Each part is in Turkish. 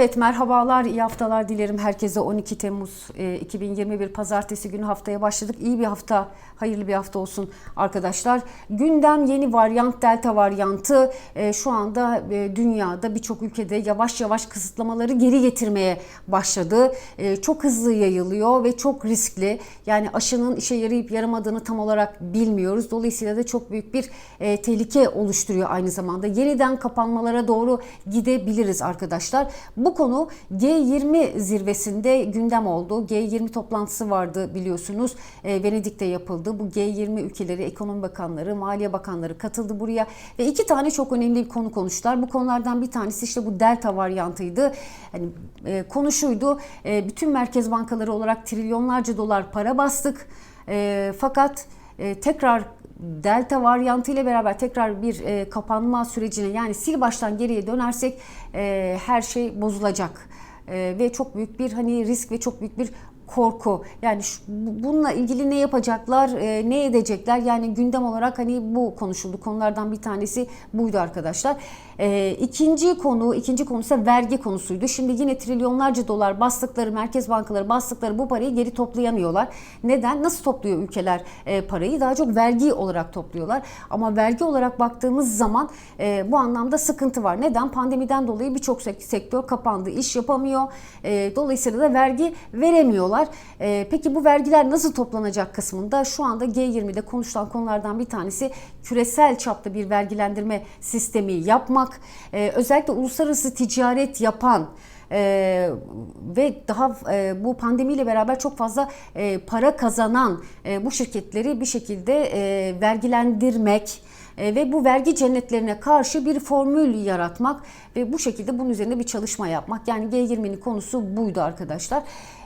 Evet merhabalar, iyi haftalar dilerim herkese. 12 Temmuz e, 2021 Pazartesi günü haftaya başladık. İyi bir hafta, hayırlı bir hafta olsun arkadaşlar. Gündem yeni varyant, delta varyantı e, şu anda e, dünyada birçok ülkede yavaş yavaş kısıtlamaları geri getirmeye başladı. E, çok hızlı yayılıyor ve çok riskli. Yani aşının işe yarayıp yaramadığını tam olarak bilmiyoruz. Dolayısıyla da çok büyük bir e, tehlike oluşturuyor aynı zamanda. Yeniden kapanmalara doğru gidebiliriz arkadaşlar. Bu konu G20 zirvesinde gündem oldu. G20 toplantısı vardı biliyorsunuz. E, Venedik'te yapıldı. Bu G20 ülkeleri, ekonomi bakanları, maliye bakanları katıldı buraya ve iki tane çok önemli bir konu konuştular. Bu konulardan bir tanesi işte bu delta varyantıydı. Hani e, konu. E, bütün merkez bankaları olarak trilyonlarca dolar para bastık. E, fakat e, tekrar delta varyantı ile beraber tekrar bir e, kapanma sürecine yani sil baştan geriye dönersek e, her şey bozulacak. E, ve çok büyük bir hani risk ve çok büyük bir korku. Yani şu, bununla ilgili ne yapacaklar, e, ne edecekler? Yani gündem olarak hani bu konuşuldu. Konulardan bir tanesi buydu arkadaşlar. E, ikinci konu, ikinci konu ise vergi konusuydu. Şimdi yine trilyonlarca dolar bastıkları, merkez bankaları bastıkları bu parayı geri toplayamıyorlar. Neden? Nasıl topluyor ülkeler e, parayı? Daha çok vergi olarak topluyorlar. Ama vergi olarak baktığımız zaman e, bu anlamda sıkıntı var. Neden? Pandemiden dolayı birçok sektör kapandı, iş yapamıyor. E, dolayısıyla da vergi veremiyorlar. E, peki bu vergiler nasıl toplanacak kısmında şu anda G20'de konuşulan konulardan bir tanesi küresel çapta bir vergilendirme sistemi yapmak. E, özellikle uluslararası ticaret yapan ee, ve daha e, bu pandemiyle beraber çok fazla e, para kazanan e, bu şirketleri bir şekilde e, vergilendirmek e, ve bu vergi cennetlerine karşı bir formül yaratmak ve bu şekilde bunun üzerinde bir çalışma yapmak. Yani G20'nin konusu buydu arkadaşlar.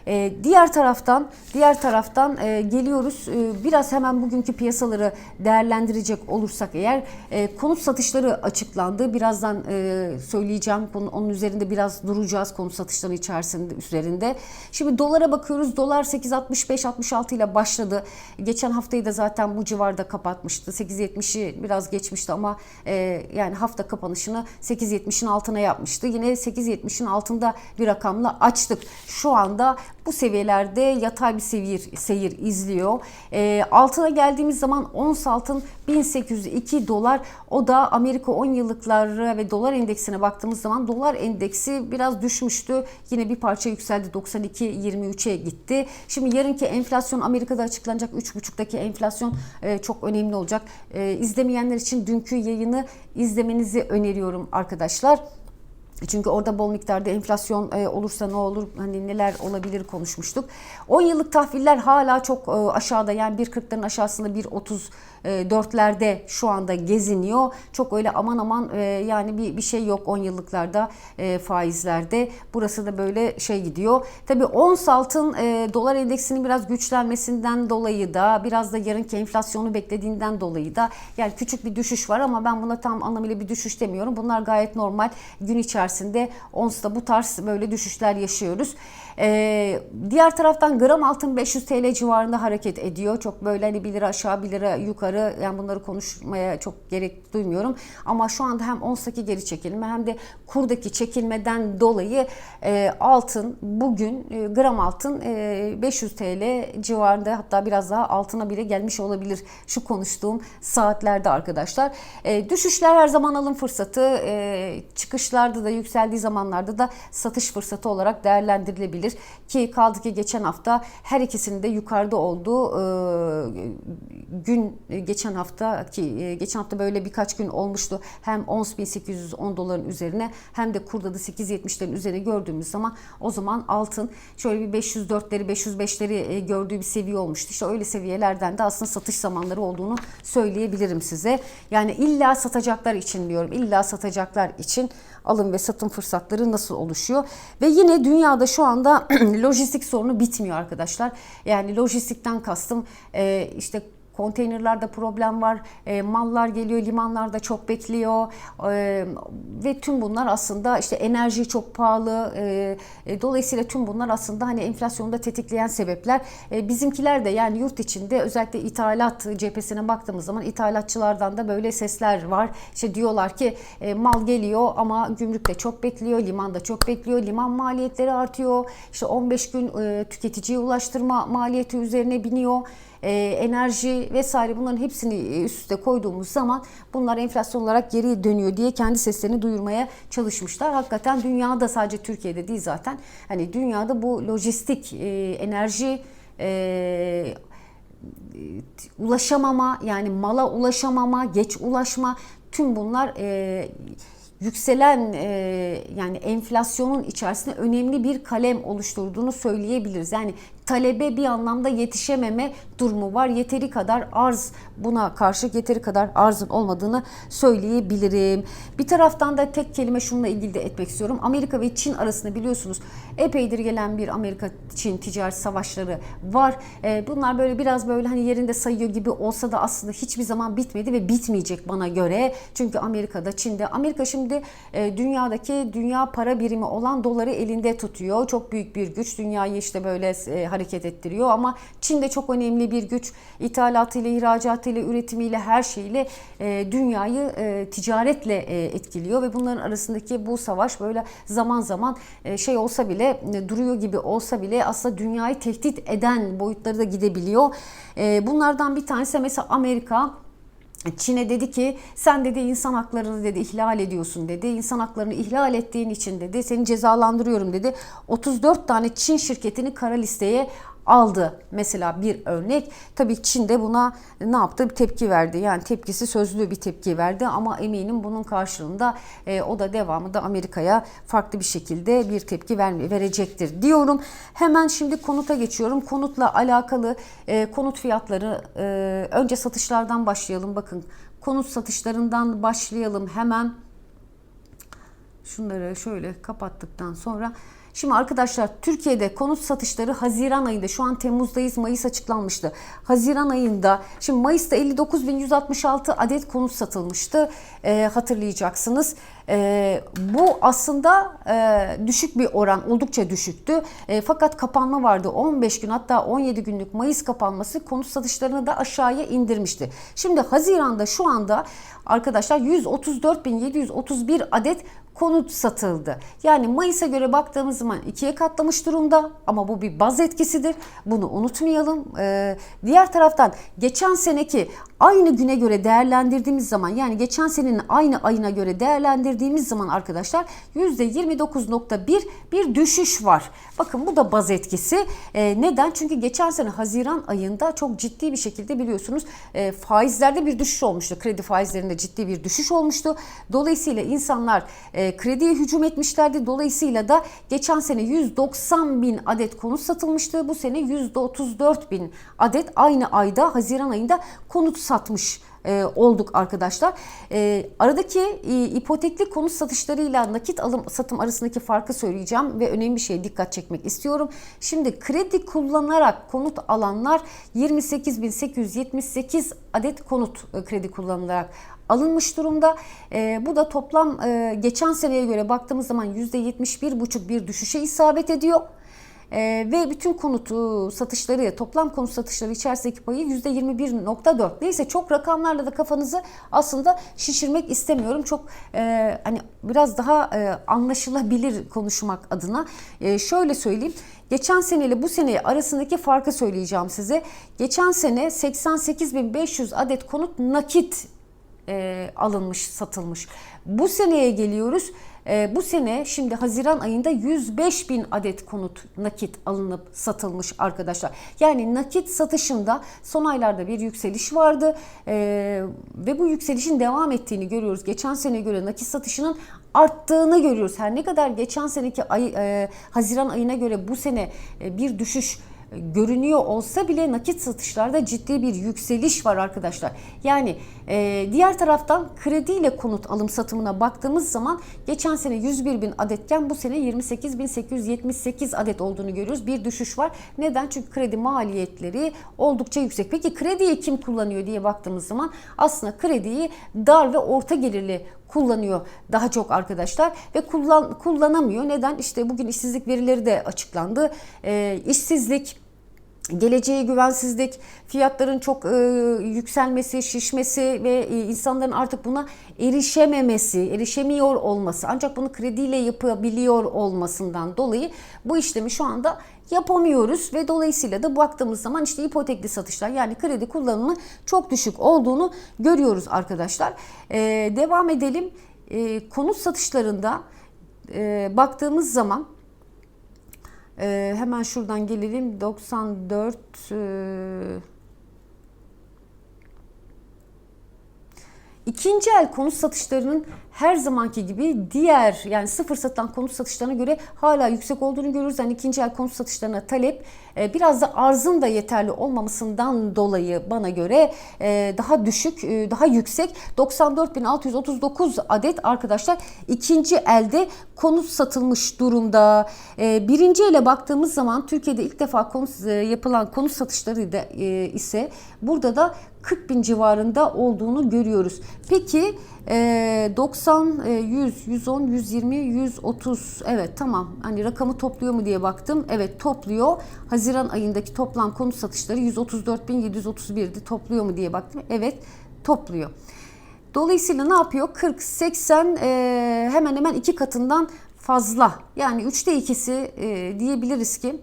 Ee, diğer taraftan diğer taraftan e, geliyoruz e, biraz hemen bugünkü piyasaları değerlendirecek olursak eğer e, konut satışları açıklandı. Birazdan e, söyleyeceğim. Bunun, onun üzerinde biraz duracağız konut satışları içerisinde üzerinde. Şimdi dolara bakıyoruz. Dolar 8.65-66 ile başladı. Geçen haftayı da zaten bu civarda kapatmıştı. 8.70'i biraz geçmişti ama e, yani hafta kapanışını 8.70'in altına yapmıştı. Yine 8.70'in altında bir rakamla açtık. Şu anda bu seviyelerde yatay bir seyir, seyir izliyor. E, altına geldiğimiz zaman ons altın 1802 dolar. O da Amerika 10 yıllıkları ve dolar endeksine baktığımız zaman dolar endeksi biraz düşmüştü. Yine bir parça yükseldi 92-23'e gitti. Şimdi yarınki enflasyon Amerika'da açıklanacak 3,5'daki enflasyon e, çok önemli olacak. E, izlemeyenler için dünkü yayını izlemenizi öneriyorum arkadaşlar. Çünkü orada bol miktarda enflasyon e, olursa ne olur, hani neler olabilir konuşmuştuk. 10 yıllık tahviller hala çok e, aşağıda yani 1.40'ların aşağısında 1.30 dörtlerde şu anda geziniyor. Çok öyle aman aman e, yani bir, bir şey yok 10 yıllıklarda e, faizlerde. Burası da böyle şey gidiyor. Tabii ons altın e, dolar endeksinin biraz güçlenmesinden dolayı da biraz da yarınki enflasyonu beklediğinden dolayı da yani küçük bir düşüş var ama ben buna tam anlamıyla bir düşüş demiyorum. Bunlar gayet normal. Gün içerisinde onsta bu tarz böyle düşüşler yaşıyoruz. Ee, diğer taraftan gram altın 500 TL civarında hareket ediyor. Çok böyle hani 1 lira aşağı 1 lira yukarı yani bunları konuşmaya çok gerek duymuyorum. Ama şu anda hem onstaki geri çekilme hem de kurdaki çekilmeden dolayı e, altın bugün e, gram altın e, 500 TL civarında hatta biraz daha altına bile gelmiş olabilir şu konuştuğum saatlerde arkadaşlar. E, düşüşler her zaman alım fırsatı. E, çıkışlarda da yükseldiği zamanlarda da satış fırsatı olarak değerlendirilebilir. Ki kaldı ki geçen hafta her ikisinin de yukarıda olduğu e, gün geçen hafta ki e, geçen hafta böyle birkaç gün olmuştu. Hem ons 1810 doların üzerine hem de kurda da 870'lerin üzerine gördüğümüz zaman o zaman altın şöyle bir 504'leri 505'leri gördüğü bir seviye olmuştu. İşte öyle seviyelerden de aslında satış zamanları olduğunu söyleyebilirim size. Yani illa satacaklar için diyorum. illa satacaklar için alım ve satım fırsatları nasıl oluşuyor? Ve yine dünyada şu anda lojistik sorunu bitmiyor arkadaşlar. Yani lojistikten kastım işte Konteynerlarda problem var. E, mallar geliyor, limanlarda çok bekliyor. E, ve tüm bunlar aslında işte enerji çok pahalı. E, e, dolayısıyla tüm bunlar aslında hani enflasyonu da tetikleyen sebepler. E, bizimkiler de yani yurt içinde özellikle ithalat cephesine baktığımız zaman ithalatçılardan da böyle sesler var. İşte diyorlar ki e, mal geliyor ama gümrükte çok bekliyor, limanda çok bekliyor. Liman maliyetleri artıyor. İşte 15 gün e, tüketiciye ulaştırma maliyeti üzerine biniyor enerji vesaire bunların hepsini üst üste koyduğumuz zaman bunlar enflasyon olarak geri dönüyor diye kendi seslerini duyurmaya çalışmışlar. Hakikaten dünyada sadece Türkiye'de değil zaten hani dünyada bu lojistik e, enerji e, ulaşamama yani mala ulaşamama, geç ulaşma tüm bunlar e, yükselen e, yani enflasyonun içerisinde önemli bir kalem oluşturduğunu söyleyebiliriz. Yani talebe bir anlamda yetişememe durumu var. Yeteri kadar arz buna karşı yeteri kadar arzın olmadığını söyleyebilirim. Bir taraftan da tek kelime şununla ilgili de etmek istiyorum. Amerika ve Çin arasında biliyorsunuz epeydir gelen bir Amerika-Çin ticaret savaşları var. E, bunlar böyle biraz böyle hani yerinde sayıyor gibi olsa da aslında hiçbir zaman bitmedi ve bitmeyecek bana göre. Çünkü Amerika'da, Çin'de. Amerika şimdi e, dünyadaki dünya para birimi olan doları elinde tutuyor. Çok büyük bir güç. Dünyayı işte böyle e, hareket ettiriyor ama Çin de çok önemli bir güç. İthalatıyla, ihracatıyla, üretimiyle, her şeyle e, dünyayı e, ticaretle e, etkiliyor ve bunların arasındaki bu savaş böyle zaman zaman e, şey olsa bile e, duruyor gibi olsa bile aslında dünyayı tehdit eden boyutları da gidebiliyor. E, bunlardan bir tanesi mesela Amerika Çin'e dedi ki sen dedi insan haklarını dedi ihlal ediyorsun dedi. İnsan haklarını ihlal ettiğin için dedi seni cezalandırıyorum dedi. 34 tane Çin şirketini kara listeye aldı. Mesela bir örnek. Tabii Çin de buna ne yaptı? Bir tepki verdi. Yani tepkisi sözlü bir tepki verdi ama eminim bunun karşılığında e, o da devamında Amerika'ya farklı bir şekilde bir tepki ver, verecektir diyorum. Hemen şimdi konuta geçiyorum. Konutla alakalı e, konut fiyatları e, önce satışlardan başlayalım. Bakın konut satışlarından başlayalım hemen. Şunları şöyle kapattıktan sonra Şimdi arkadaşlar Türkiye'de konut satışları Haziran ayında şu an Temmuz'dayız Mayıs açıklanmıştı. Haziran ayında şimdi Mayıs'ta 59.166 adet konut satılmıştı e, hatırlayacaksınız. E, bu aslında e, düşük bir oran oldukça düşüktü. E, fakat kapanma vardı 15 gün hatta 17 günlük Mayıs kapanması konut satışlarını da aşağıya indirmişti. Şimdi Haziran'da şu anda arkadaşlar 134.731 adet konut satıldı. Yani Mayıs'a göre baktığımız zaman ikiye katlamış durumda ama bu bir baz etkisidir. Bunu unutmayalım. Ee, diğer taraftan geçen seneki aynı güne göre değerlendirdiğimiz zaman yani geçen senenin aynı ayına göre değerlendirdiğimiz zaman arkadaşlar %29.1 bir düşüş var. Bakın bu da baz etkisi. Ee, neden? Çünkü geçen sene Haziran ayında çok ciddi bir şekilde biliyorsunuz e, faizlerde bir düşüş olmuştu. Kredi faizlerinde ciddi bir düşüş olmuştu. Dolayısıyla insanlar e, krediye hücum etmişlerdi. Dolayısıyla da geçen sene 190 bin adet konut satılmıştı. Bu sene 134 bin adet aynı ayda Haziran ayında konut satmış e, olduk arkadaşlar. E, aradaki e, ipotekli konut satışlarıyla nakit alım satım arasındaki farkı söyleyeceğim ve önemli bir şeye dikkat çekmek istiyorum. Şimdi kredi kullanarak konut alanlar 28.878 adet konut e, kredi kullanılarak alınmış durumda. E, bu da toplam e, geçen seneye göre baktığımız zaman %71,5 bir düşüşe isabet ediyor. Ee, ve bütün konutu satışları, toplam konut satışları içerisindeki payı %21.4. Neyse çok rakamlarla da kafanızı aslında şişirmek istemiyorum. Çok e, hani biraz daha e, anlaşılabilir konuşmak adına. E, şöyle söyleyeyim. Geçen seneyle bu sene arasındaki farkı söyleyeceğim size. Geçen sene 88.500 adet konut nakit e, alınmış, satılmış. Bu seneye geliyoruz. E, bu sene şimdi Haziran ayında 105 bin adet konut nakit alınıp satılmış arkadaşlar. Yani nakit satışında son aylarda bir yükseliş vardı e, ve bu yükselişin devam ettiğini görüyoruz. Geçen sene göre nakit satışının arttığını görüyoruz. Her ne kadar geçen seneki ay, e, Haziran ayına göre bu sene e, bir düşüş görünüyor olsa bile nakit satışlarda ciddi bir yükseliş var arkadaşlar. Yani e, diğer taraftan krediyle konut alım satımına baktığımız zaman geçen sene 101 bin adetken bu sene 28.878 adet olduğunu görüyoruz. Bir düşüş var. Neden? Çünkü kredi maliyetleri oldukça yüksek. Peki krediyi kim kullanıyor diye baktığımız zaman aslında krediyi dar ve orta gelirli kullanıyor daha çok arkadaşlar ve kullan kullanamıyor. Neden? İşte bugün işsizlik verileri de açıklandı. E, işsizlik geleceğe güvensizlik, fiyatların çok e, yükselmesi, şişmesi ve e, insanların artık buna erişememesi, erişemiyor olması ancak bunu krediyle yapabiliyor olmasından dolayı bu işlemi şu anda yapamıyoruz ve dolayısıyla da baktığımız zaman işte ipotekli satışlar yani kredi kullanımı çok düşük olduğunu görüyoruz arkadaşlar. E, devam edelim. E, konut satışlarında e, baktığımız zaman ee, hemen şuradan gelelim. 94 e... İkinci el konut satışlarının her zamanki gibi diğer yani sıfır satılan konut satışlarına göre hala yüksek olduğunu görürüz. Yani ikinci el konut satışlarına talep e, biraz da arzın da yeterli olmamasından dolayı bana göre e, daha düşük, e, daha yüksek 94.639 adet arkadaşlar ikinci elde konut satılmış durumda. Birinci ele baktığımız zaman Türkiye'de ilk defa konut, yapılan konut satışları da ise burada da 40 bin civarında olduğunu görüyoruz. Peki 90, 100, 110, 120, 130 evet tamam hani rakamı topluyor mu diye baktım. Evet topluyor. Haziran ayındaki toplam konut satışları 134.731'di topluyor mu diye baktım. Evet topluyor. Dolayısıyla ne yapıyor? 40, 80 e, hemen hemen iki katından fazla. Yani üçte ikisi e, diyebiliriz ki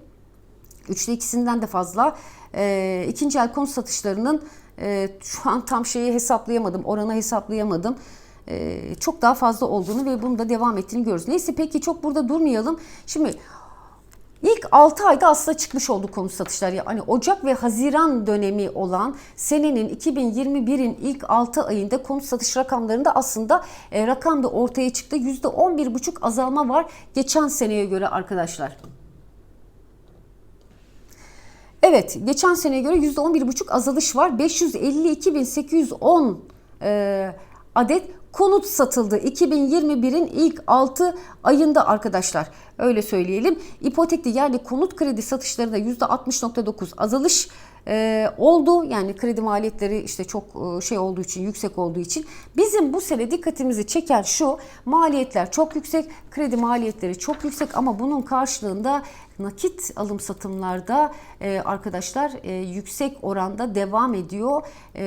üçte ikisinden de fazla e, ikinci el konut satışlarının şu an tam şeyi hesaplayamadım, oranı hesaplayamadım. E, çok daha fazla olduğunu ve bunun da devam ettiğini görüyoruz. Neyse peki çok burada durmayalım. Şimdi İlk 6 ayda aslında çıkmış oldu konut satışlar. Yani Ocak ve Haziran dönemi olan senenin 2021'in ilk 6 ayında konut satış rakamlarında aslında e, rakam da ortaya çıktı. %11,5 azalma var geçen seneye göre arkadaşlar. Evet, geçen seneye göre %11,5 azalış var. 552.810 e, adet konut satıldı 2021'in ilk 6 ayında arkadaşlar. Öyle söyleyelim. İpotekli yani konut kredi satışlarında %60.9 azalış e, oldu. Yani kredi maliyetleri işte çok e, şey olduğu için, yüksek olduğu için. Bizim bu sene dikkatimizi çeken şu, maliyetler çok yüksek, kredi maliyetleri çok yüksek ama bunun karşılığında nakit alım satımlarda e, arkadaşlar e, yüksek oranda devam ediyor e,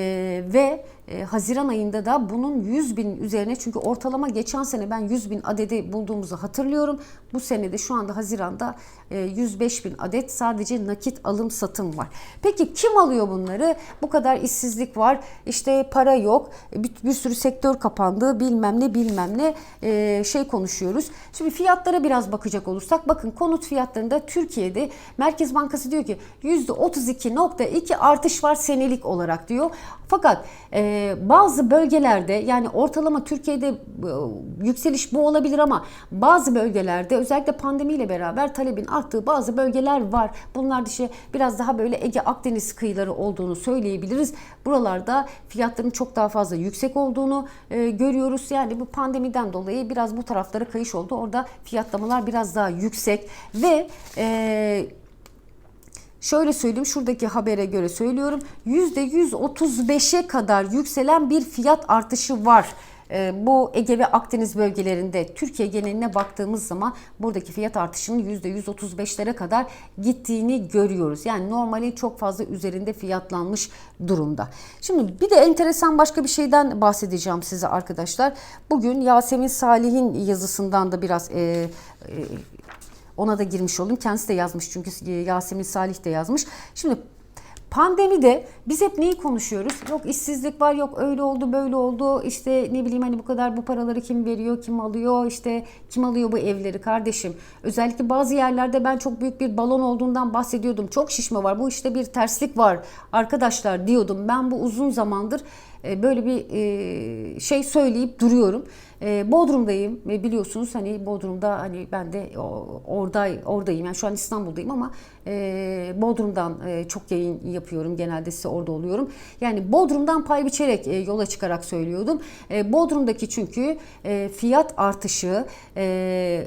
ve e, Haziran ayında da bunun 100 bin üzerine çünkü ortalama geçen sene ben 100 bin adedi bulduğumuzu hatırlıyorum. Bu senede şu anda Haziran'da e, 105 bin adet sadece nakit alım satım var. Peki kim alıyor bunları? Bu kadar işsizlik var işte para yok bir, bir sürü sektör kapandı bilmem ne bilmem ne e, şey konuşuyoruz. Şimdi fiyatlara biraz bakacak olursak bakın konut fiyatlarında Türkiye'de Merkez Bankası diyor ki %32.2 artış var senelik olarak diyor. Fakat e, bazı bölgelerde yani ortalama Türkiye'de e, yükseliş bu olabilir ama bazı bölgelerde özellikle pandemiyle beraber talebin arttığı bazı bölgeler var. Bunlar işte biraz daha böyle Ege Akdeniz kıyıları olduğunu söyleyebiliriz. Buralarda fiyatların çok daha fazla yüksek olduğunu e, görüyoruz. Yani bu pandemiden dolayı biraz bu taraflara kayış oldu. Orada fiyatlamalar biraz daha yüksek ve e, şöyle söyleyeyim şuradaki habere göre söylüyorum %135'e kadar yükselen bir fiyat artışı var. Ee, bu Ege ve Akdeniz bölgelerinde Türkiye geneline baktığımız zaman buradaki fiyat artışının %135'lere kadar gittiğini görüyoruz. Yani normalin çok fazla üzerinde fiyatlanmış durumda. Şimdi bir de enteresan başka bir şeyden bahsedeceğim size arkadaşlar. Bugün Yasemin Salih'in yazısından da biraz e, e, ona da girmiş oldum. Kendisi de yazmış çünkü Yasemin Salih de yazmış. Şimdi Pandemide biz hep neyi konuşuyoruz? Yok işsizlik var, yok öyle oldu, böyle oldu. İşte ne bileyim hani bu kadar bu paraları kim veriyor, kim alıyor, işte kim alıyor bu evleri kardeşim. Özellikle bazı yerlerde ben çok büyük bir balon olduğundan bahsediyordum. Çok şişme var, bu işte bir terslik var arkadaşlar diyordum. Ben bu uzun zamandır e, böyle bir e, şey söyleyip duruyorum. E, Bodrum'dayım ve biliyorsunuz hani Bodrum'da hani ben de orada oradayım. Yani şu an İstanbul'dayım ama e, Bodrum'dan e, çok yayın yapıyorum. Genelde size orada oluyorum. Yani Bodrum'dan pay biçerek e, yola çıkarak söylüyordum. E, Bodrum'daki çünkü e, fiyat artışı e,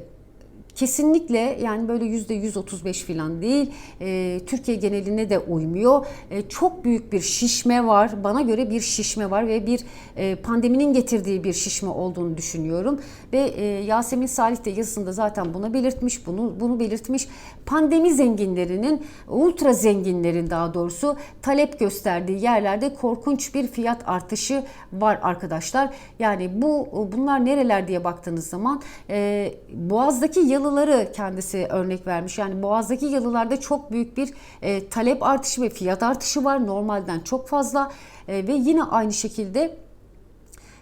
Kesinlikle yani böyle yüzde 135 falan değil. Ee, Türkiye geneline de uymuyor. Ee, çok büyük bir şişme var. Bana göre bir şişme var ve bir e, pandeminin getirdiği bir şişme olduğunu düşünüyorum. Ve e, Yasemin Salih de yazısında zaten bunu belirtmiş. Bunu bunu belirtmiş. Pandemi zenginlerinin, ultra zenginlerin daha doğrusu talep gösterdiği yerlerde korkunç bir fiyat artışı var arkadaşlar. Yani bu bunlar nereler diye baktığınız zaman e, Boğaz'daki yalıları kendisi örnek vermiş. Yani Boğaz'daki yalılarda çok büyük bir e, talep artışı ve fiyat artışı var. Normalden çok fazla E, ve yine aynı şekilde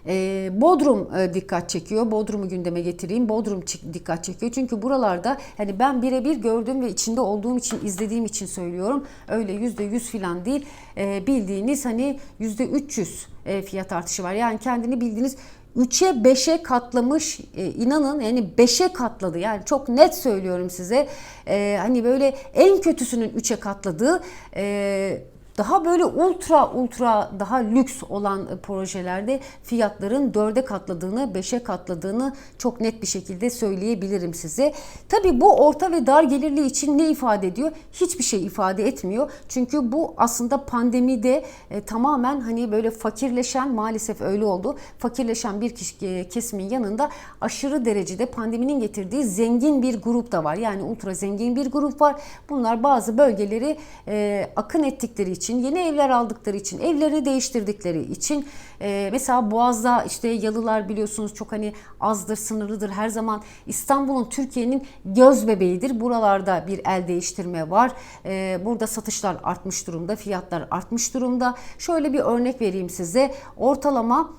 e, Bodrum e, dikkat çekiyor. Bodrum'u gündeme getireyim. Bodrum dikkat çekiyor. Çünkü buralarda hani ben birebir gördüm ve içinde olduğum için izlediğim için söylüyorum. Öyle yüzde yüz falan değil. E, bildiğiniz hani yüzde 300 e, fiyat artışı var. Yani kendini bildiğiniz 3'e 5'e katlamış e, inanın yani 5'e katladı. Yani çok net söylüyorum size. E, hani böyle en kötüsünün 3'e katladığı e, daha böyle ultra ultra daha lüks olan e, projelerde fiyatların 4'e katladığını, 5'e katladığını çok net bir şekilde söyleyebilirim size. Tabii bu orta ve dar gelirli için ne ifade ediyor? Hiçbir şey ifade etmiyor. Çünkü bu aslında pandemide e, tamamen hani böyle fakirleşen maalesef öyle oldu. Fakirleşen bir kişi, e, kesimin yanında aşırı derecede pandeminin getirdiği zengin bir grup da var. Yani ultra zengin bir grup var. Bunlar bazı bölgeleri e, akın ettikleri için, yeni evler aldıkları için, evlerini değiştirdikleri için e, mesela Boğaz'da işte yalılar biliyorsunuz çok hani azdır, sınırlıdır. Her zaman İstanbul'un Türkiye'nin göz bebeğidir. Buralarda bir el değiştirme var. E, burada satışlar artmış durumda, fiyatlar artmış durumda. Şöyle bir örnek vereyim size. Ortalama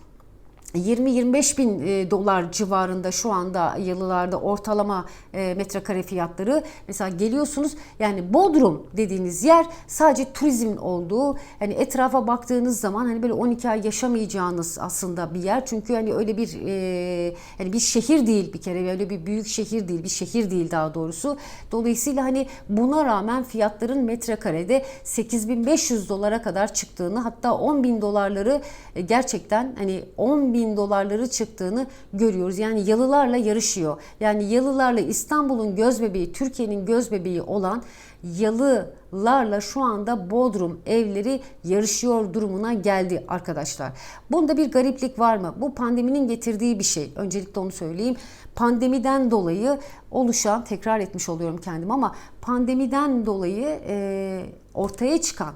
20-25 bin e, dolar civarında şu anda yalılarda ortalama e, metrekare fiyatları. Mesela geliyorsunuz yani Bodrum dediğiniz yer sadece turizmin olduğu hani etrafa baktığınız zaman hani böyle 12 ay yaşamayacağınız aslında bir yer. Çünkü hani öyle bir e, hani bir şehir değil bir kere öyle bir büyük şehir değil bir şehir değil daha doğrusu. Dolayısıyla hani buna rağmen fiyatların metrekarede 8500 dolara kadar çıktığını hatta 10 bin dolarları e, gerçekten hani 10 bin dolarları çıktığını görüyoruz. Yani yalılarla yarışıyor. Yani yalılarla İstanbul'un göz bebeği, Türkiye'nin göz bebeği olan yalılarla şu anda Bodrum evleri yarışıyor durumuna geldi arkadaşlar. Bunda bir gariplik var mı? Bu pandeminin getirdiği bir şey. Öncelikle onu söyleyeyim. Pandemiden dolayı oluşan, tekrar etmiş oluyorum kendim ama pandemiden dolayı e, ortaya çıkan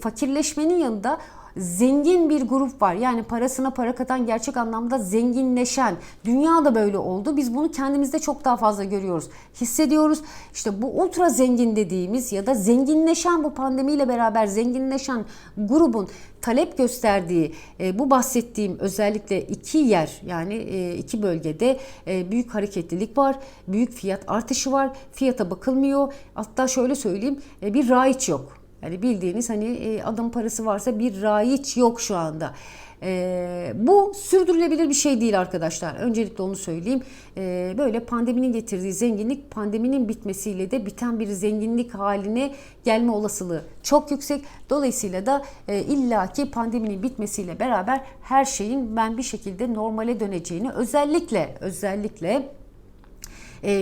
fakirleşmenin yanında zengin bir grup var. Yani parasına para katan gerçek anlamda zenginleşen. Dünya da böyle oldu. Biz bunu kendimizde çok daha fazla görüyoruz. Hissediyoruz. İşte bu ultra zengin dediğimiz ya da zenginleşen bu pandemiyle beraber zenginleşen grubun talep gösterdiği e, bu bahsettiğim özellikle iki yer yani e, iki bölgede e, büyük hareketlilik var. Büyük fiyat artışı var. Fiyata bakılmıyor. Hatta şöyle söyleyeyim e, bir raiç yok. Yani bildiğiniz hani e, adam parası varsa bir raiç yok şu anda. E, bu sürdürülebilir bir şey değil arkadaşlar. Öncelikle onu söyleyeyim. E, böyle pandeminin getirdiği zenginlik pandeminin bitmesiyle de biten bir zenginlik haline gelme olasılığı çok yüksek. Dolayısıyla da e, illaki pandeminin bitmesiyle beraber her şeyin ben bir şekilde normale döneceğini özellikle özellikle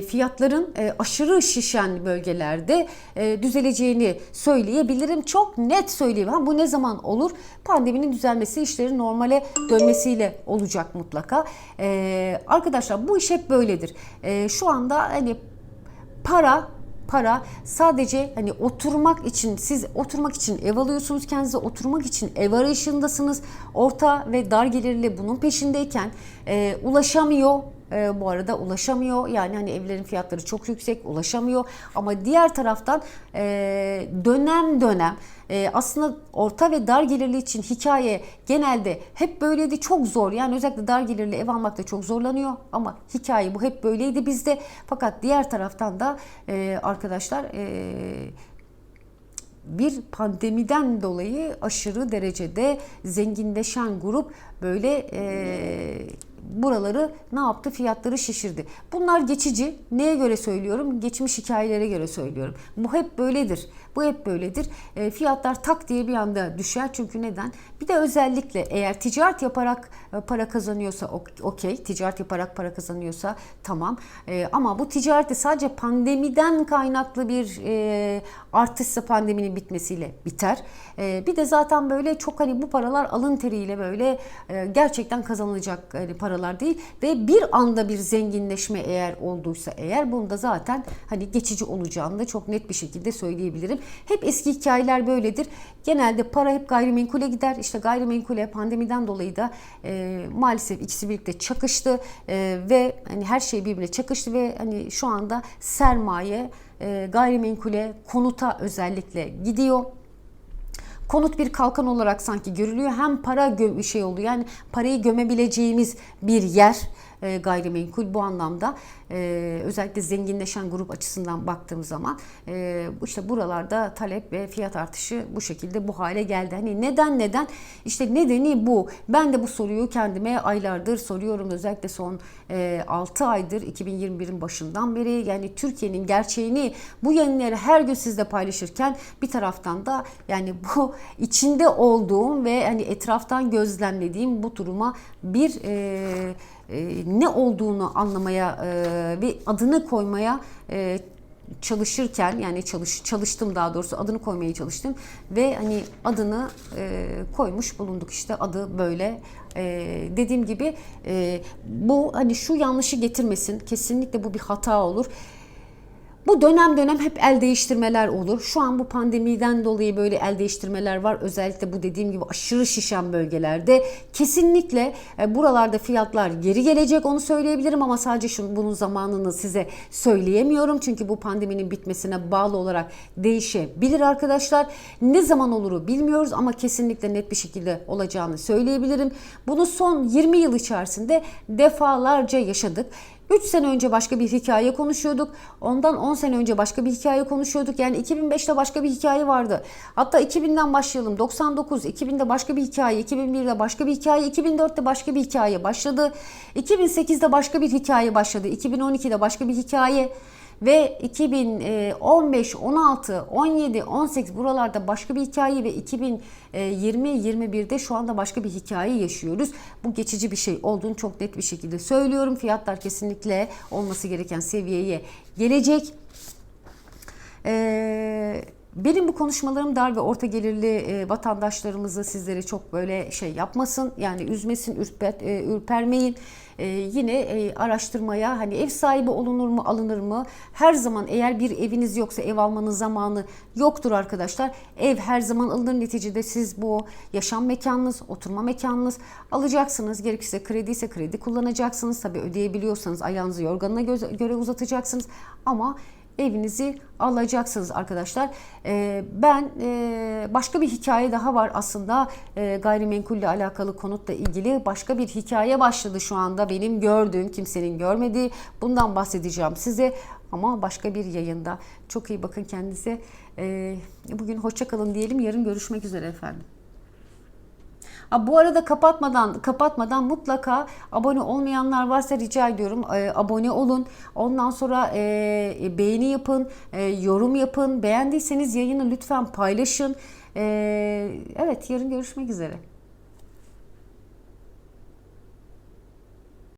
fiyatların e, aşırı şişen bölgelerde e, düzeleceğini söyleyebilirim. Çok net söyleyeyim. Bu ne zaman olur? Pandeminin düzelmesi, işlerin normale dönmesiyle olacak mutlaka. E, arkadaşlar bu iş hep böyledir. E, şu anda hani para para sadece hani oturmak için siz oturmak için ev alıyorsunuz kendinize oturmak için ev arayışındasınız orta ve dar gelirli bunun peşindeyken e, ulaşamıyor e, bu arada ulaşamıyor. Yani hani evlerin fiyatları çok yüksek ulaşamıyor. Ama diğer taraftan e, dönem dönem e, aslında orta ve dar gelirli için hikaye genelde hep böyleydi. Çok zor. Yani özellikle dar gelirli ev almakta çok zorlanıyor. Ama hikaye bu hep böyleydi bizde. Fakat diğer taraftan da e, arkadaşlar e, bir pandemiden dolayı aşırı derecede zenginleşen grup böyle e, buraları ne yaptı? Fiyatları şişirdi. Bunlar geçici. Neye göre söylüyorum? Geçmiş hikayelere göre söylüyorum. Bu hep böyledir. Bu hep böyledir. E, fiyatlar tak diye bir anda düşer. Çünkü neden? Bir de özellikle eğer ticaret yaparak e, para kazanıyorsa ok- okey. Ticaret yaparak para kazanıyorsa tamam. E, ama bu ticarette sadece pandemiden kaynaklı bir e, artışsa pandeminin bitmesiyle biter. E, bir de zaten böyle çok hani bu paralar alın teriyle böyle e, gerçekten kazanılacak hani paralar değil ve bir anda bir zenginleşme eğer olduysa eğer bunda zaten hani geçici olacağını da çok net bir şekilde söyleyebilirim. Hep eski hikayeler böyledir. Genelde para hep gayrimenkule gider. İşte gayrimenkule pandemiden dolayı da e, maalesef ikisi birlikte çakıştı e, ve hani her şey birbirine çakıştı ve hani şu anda sermaye e, gayrimenkule konuta özellikle gidiyor konut bir kalkan olarak sanki görülüyor. Hem para gö- şey oluyor yani parayı gömebileceğimiz bir yer e, gayrimenkul bu anlamda e, özellikle zenginleşen grup açısından baktığım zaman e, işte buralarda talep ve fiyat artışı bu şekilde bu hale geldi. Hani neden neden? İşte nedeni bu. Ben de bu soruyu kendime aylardır soruyorum. Özellikle son e, 6 aydır 2021'in başından beri yani Türkiye'nin gerçeğini bu yayınları her gün sizle paylaşırken bir taraftan da yani bu içinde olduğum ve hani etraftan gözlemlediğim bu duruma bir e, ne olduğunu anlamaya ve adını koymaya e, çalışırken yani çalış çalıştım daha doğrusu adını koymaya çalıştım ve hani adını e, koymuş bulunduk işte adı böyle e, dediğim gibi e, bu hani şu yanlışı getirmesin kesinlikle bu bir hata olur. Bu dönem dönem hep el değiştirmeler olur. Şu an bu pandemiden dolayı böyle el değiştirmeler var. Özellikle bu dediğim gibi aşırı şişen bölgelerde. Kesinlikle e, buralarda fiyatlar geri gelecek onu söyleyebilirim ama sadece şunu, bunun zamanını size söyleyemiyorum. Çünkü bu pandeminin bitmesine bağlı olarak değişebilir arkadaşlar. Ne zaman oluru bilmiyoruz ama kesinlikle net bir şekilde olacağını söyleyebilirim. Bunu son 20 yıl içerisinde defalarca yaşadık. 3 sene önce başka bir hikaye konuşuyorduk. Ondan 10 sene önce başka bir hikaye konuşuyorduk. Yani 2005'te başka bir hikaye vardı. Hatta 2000'den başlayalım. 99, 2000'de başka bir hikaye, 2001'de başka bir hikaye, 2004'te başka bir hikaye başladı. 2008'de başka bir hikaye başladı. 2012'de başka bir hikaye ve 2015, 16, 17, 18 buralarda başka bir hikaye ve 2020, 21'de şu anda başka bir hikaye yaşıyoruz. Bu geçici bir şey olduğunu çok net bir şekilde söylüyorum. Fiyatlar kesinlikle olması gereken seviyeye gelecek. Ee, benim bu konuşmalarım dar ve orta gelirli e, vatandaşlarımızı sizlere çok böyle şey yapmasın. Yani üzmesin, ürper, e, ürpermeyin. E, yine e, araştırmaya hani ev sahibi olunur mu, alınır mı? Her zaman eğer bir eviniz yoksa ev almanın zamanı yoktur arkadaşlar. Ev her zaman alınır. Neticede siz bu yaşam mekanınız, oturma mekanınız alacaksınız. Gerekirse kredi ise kredi kullanacaksınız. Tabii ödeyebiliyorsanız ayağınızı yorganına göre uzatacaksınız. Ama evinizi alacaksınız arkadaşlar. Ee, ben e, başka bir hikaye daha var aslında e, gayrimenkulle alakalı konutla ilgili başka bir hikaye başladı şu anda benim gördüğüm kimsenin görmediği bundan bahsedeceğim size ama başka bir yayında. Çok iyi bakın kendinize. Ee, bugün hoşça kalın diyelim. Yarın görüşmek üzere efendim. Bu arada kapatmadan kapatmadan mutlaka abone olmayanlar varsa rica ediyorum e, abone olun. Ondan sonra e, beğeni yapın, e, yorum yapın. Beğendiyseniz yayını lütfen paylaşın. Evet yarın görüşmek üzere.